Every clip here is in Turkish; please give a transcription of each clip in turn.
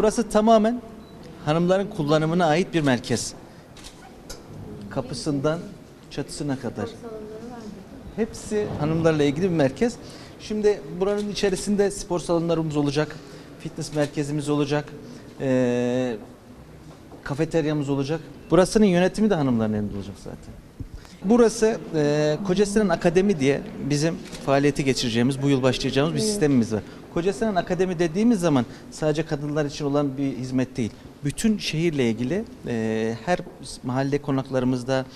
Burası tamamen hanımların kullanımına ait bir merkez. Kapısından çatısına kadar. Hepsi hanımlarla ilgili bir merkez. Şimdi buranın içerisinde spor salonlarımız olacak, fitness merkezimiz olacak, eee, kafeteryamız olacak. Burasının yönetimi de hanımların elinde olacak zaten. Burası eee Kocasinan Akademi diye bizim faaliyeti geçireceğimiz, bu yıl başlayacağımız bir sistemimiz var. Kocasinan Akademi dediğimiz zaman sadece kadınlar için olan bir hizmet değil. Bütün şehirle ilgili eee, her mahalle konaklarımızda,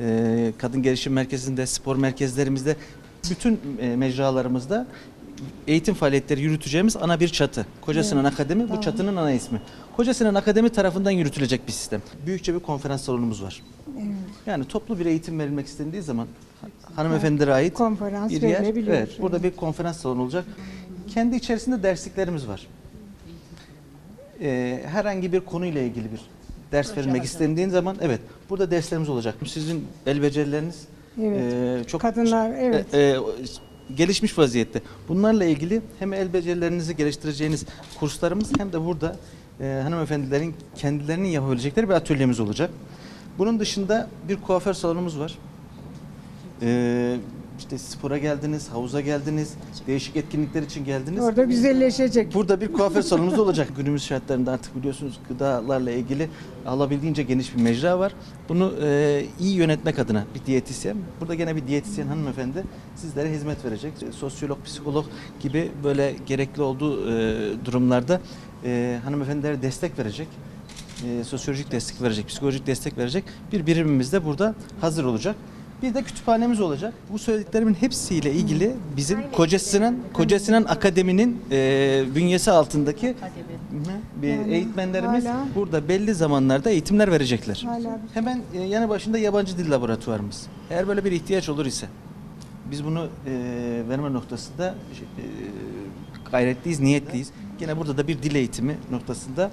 eee, kadın gelişim merkezinde, spor merkezlerimizde, bütün eee, mecralarımızda eğitim faaliyetleri yürüteceğimiz ana bir çatı. Kocasinan Akademi bu çatının ana ismi. Kocasinan Akademi tarafından yürütülecek bir sistem. Büyükçe bir konferans salonumuz var. Yani toplu bir eğitim verilmek istendiği zaman hanımefendilere ait Konferans bir yer. Evet, burada bir konferans salonu olacak. Kendi içerisinde dersliklerimiz var. Ee, herhangi bir konuyla ilgili bir ders verilmek istendiğin zaman evet burada derslerimiz olacak. Sizin el becerileriniz Evet. e, çok Kadınlar, evet. e, e, gelişmiş vaziyette. Bunlarla ilgili hem el becerilerinizi geliştireceğiniz kurslarımız hem de burada e, hanımefendilerin kendilerinin yapabilecekleri bir atölyemiz olacak. Bunun dışında bir kuaför salonumuz var. Ee, işte spora geldiniz, havuza geldiniz, değişik etkinlikler için geldiniz. Orada güzelleşecek. Burada bir kuaför salonumuz olacak. Günümüz şartlarında artık biliyorsunuz gıdalarla ilgili alabildiğince geniş bir mecra var. Bunu e, iyi yönetmek adına bir diyetisyen, burada gene bir diyetisyen hanımefendi sizlere hizmet verecek. Sosyolog, psikolog gibi böyle gerekli olduğu e, durumlarda e, hanımefendilere destek verecek. E, sosyolojik destek verecek, psikolojik destek verecek bir birimimiz de burada hazır olacak. Bir de kütüphanemiz olacak. Bu söylediklerimin hepsiyle ilgili bizim Kocasinan Kocasinan Akademi'nin e, bünyesi altındaki Hı bir Yani eğitmenlerimiz hala- burada belli zamanlarda eğitimler verecekler. Hala Hemen e, yanı başında yabancı dil laboratuvarımız. Eğer böyle bir ihtiyaç olur ise biz bunu e, verme noktasında e, gayretliyiz, niyetliyiz. Yine burada da bir dil eğitimi noktasında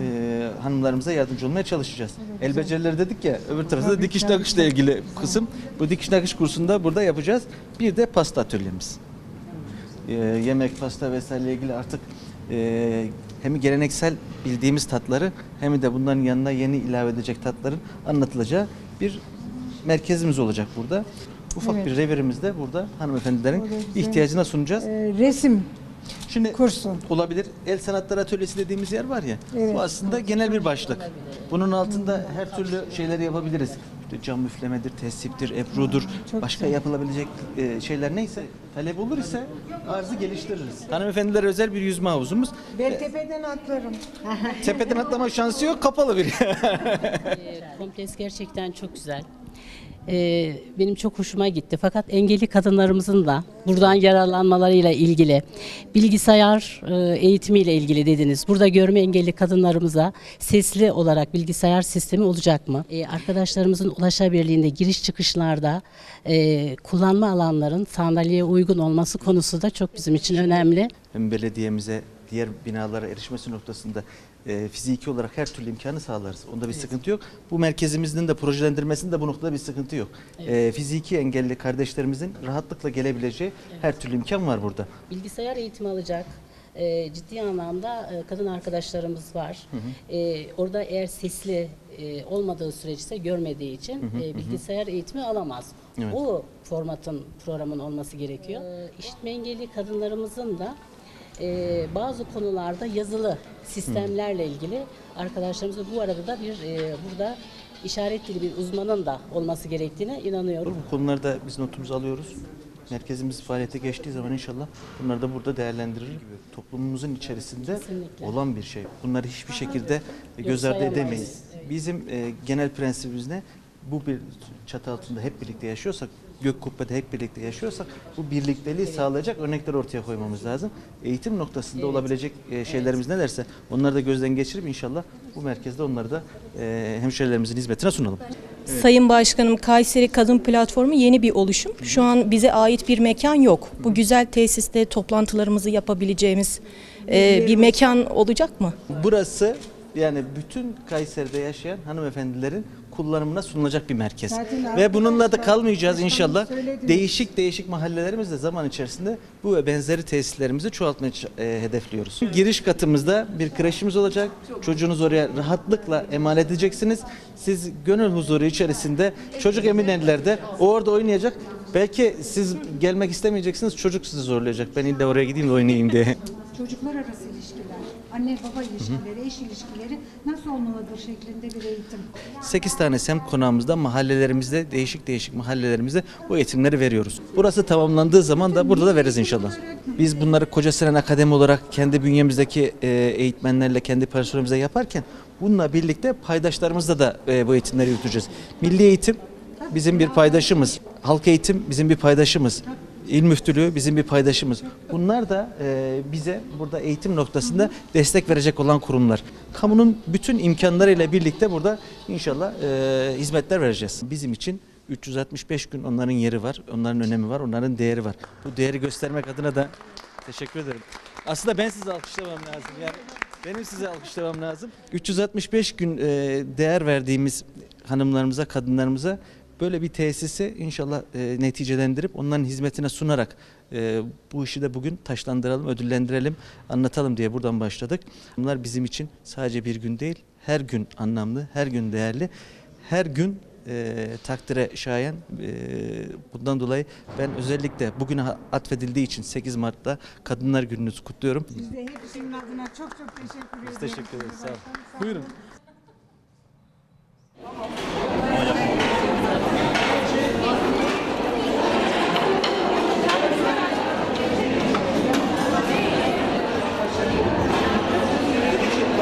e, hanımlarımıza yardımcı olmaya çalışacağız. El becerileri dedik ya, öbür tarafta da dikiş nakışla ilgili kısım. Bu dikiş nakış kursunda burada yapacağız. Bir de pasta atölyemiz. E, yemek, pasta vesaire ilgili artık e, hem geleneksel bildiğimiz tatları hem de bunların yanına yeni ilave edecek tatların anlatılacağı bir merkezimiz olacak burada. Ufak Evet. bir revirimiz de burada hanımefendilerin güzel. ihtiyacına sunacağız. e, resim Şimdi kursu. olabilir. El sanatları atölyesi dediğimiz yer var ya. Evet. Bu aslında genel bir başlık. Bunun altında her türlü şeyleri yapabiliriz. İşte cam müflemedir, tesiptir, ebrudur. çok Başka güzel. yapılabilecek e, şeyler neyse talep olur ise arzı geliştiririz. Hanımefendilere özel bir yüzme havuzumuz. Ben tepeden atlarım. Tepeden atlama şansı yok, kapalı bir. Ee, Kompleks gerçekten çok güzel. Ee, benim çok hoşuma gitti. Fakat engelli kadınlarımızın da buradan yararlanmalarıyla ilgili, bilgisayar e, eğitimiyle ilgili dediniz. Burada görme engelli kadınlarımıza sesli olarak bilgisayar sistemi olacak mı? Ee, arkadaşlarımızın ulaşabilirliğinde giriş çıkışlarda e, kullanma alanların sandalyeye uygun olması konusu da çok bizim için önemli. Hem belediyemize diğer binalara erişmesi noktasında e, fiziki olarak her türlü imkanı sağlarız. Onda bir sıkıntı yok. Bu merkezimizin de projelendirmesinde bu noktada bir sıkıntı yok. E, fiziki engelli kardeşlerimizin rahatlıkla gelebileceği her türlü imkan var burada. Bilgisayar eğitimi alacak e, ciddi anlamda e, kadın arkadaşlarımız var. E, orada eğer sesli e, olmadığı süreçte görmediği için e, bilgisayar eğitimi alamaz. Evet. O formatın programın olması gerekiyor. E, işitme engelli kadınlarımızın da e, bazı konularda yazılı sistemlerle ilgili arkadaşlarımızın bu arada da bir e, burada işaret dili bir uzmanın da olması gerektiğine inanıyorum. Bu konularda biz notumuzu alıyoruz. Merkezimiz faaliyete geçtiği zaman inşallah bunları da burada değerlendirir. Toplumumuzun içerisinde Kesinlikle. olan bir şey. Bunları hiçbir şekilde göz ardı sayamayız. edemeyiz. Bizim e, genel prensibimiz ne? Bu bir çatı altında hep birlikte yaşıyorsak, gök kubbede hep birlikte yaşıyorsak bu birlikteliği sağlayacak örnekler ortaya koymamız lazım. Eğitim noktasında olabilecek e, şeylerimiz nelerse onları da gözden geçirip inşallah bu merkezde onları da e, hemşehrilerimizin hizmetine sunalım. Sayın Başkanım Kayseri Kadın Platformu yeni bir oluşum. Şu an bize ait bir mekan yok. Bu güzel tesiste toplantılarımızı yapabileceğimiz e, bir mekan olacak mı? Burası Yani bütün Kayseri'de yaşayan hanımefendilerin kullanımına sunulacak bir merkez. Zaten Ve bununla da kalmayacağız inşallah. söylediniz. Değişik değişik mahallelerimizde zaman içerisinde bu ve benzeri tesislerimizi çoğaltmayı e, hedefliyoruz. Giriş katımızda bir kreşimiz olacak. Çocuğunuz oraya rahatlıkla emanet edeceksiniz. Siz gönül huzuru içerisinde çocuk emin ellerde o orada oynayacak. Belki siz gelmek istemeyeceksiniz. Çocuk sizi zorlayacak. Ben illa oraya gideyim de oynayayım diye. Çocuklar arası ilişkiler, anne baba ilişkileri, eş ilişkileri nasıl olmalıdır şeklinde bir eğitim. 8 tane semt konağımızda, mahallelerimizde, değişik değişik mahallelerimizde bu eğitimleri veriyoruz. Burası tamamlandığı zaman da burada da veririz inşallah. Biz bunları Koca Sinan Akademi olarak kendi bünyemizdeki e, eğitmenlerle, kendi personelimize yaparken bununla birlikte paydaşlarımızla da e, bu eğitimleri yürüteceğiz. Milli eğitim bizim bir paydaşımız. Halk eğitim bizim bir paydaşımız. İl müftülüğü bizim bir paydaşımız. Bunlar da e, bize burada eğitim noktasında destek verecek olan kurumlar. Kamunun bütün imkanlarıyla birlikte burada inşallah e, hizmetler vereceğiz. Bizim için 365 gün onların yeri var, onların önemi var, onların değeri var. Bu değeri göstermek adına da teşekkür ederim. Aslında ben sizi alkışlamam lazım. Yani benim size alkışlamam lazım. 365 gün e, değer verdiğimiz hanımlarımıza, kadınlarımıza böyle bir tesisi inşallah e, neticelendirip onların hizmetine sunarak e, bu işi de bugün taşlandıralım, ödüllendirelim, anlatalım diye buradan başladık. Bunlar bizim için sadece bir gün değil, her gün anlamlı, her gün değerli, her gün e, takdire şayan. E, bundan dolayı ben özellikle bugüne atfedildiği için 8 Mart'ta Kadınlar Günü'nüzü kutluyorum. Biz de hepsinin adına çok çok teşekkür ederiz. Teşekkür ederiz. Sağ olun. Buyurun.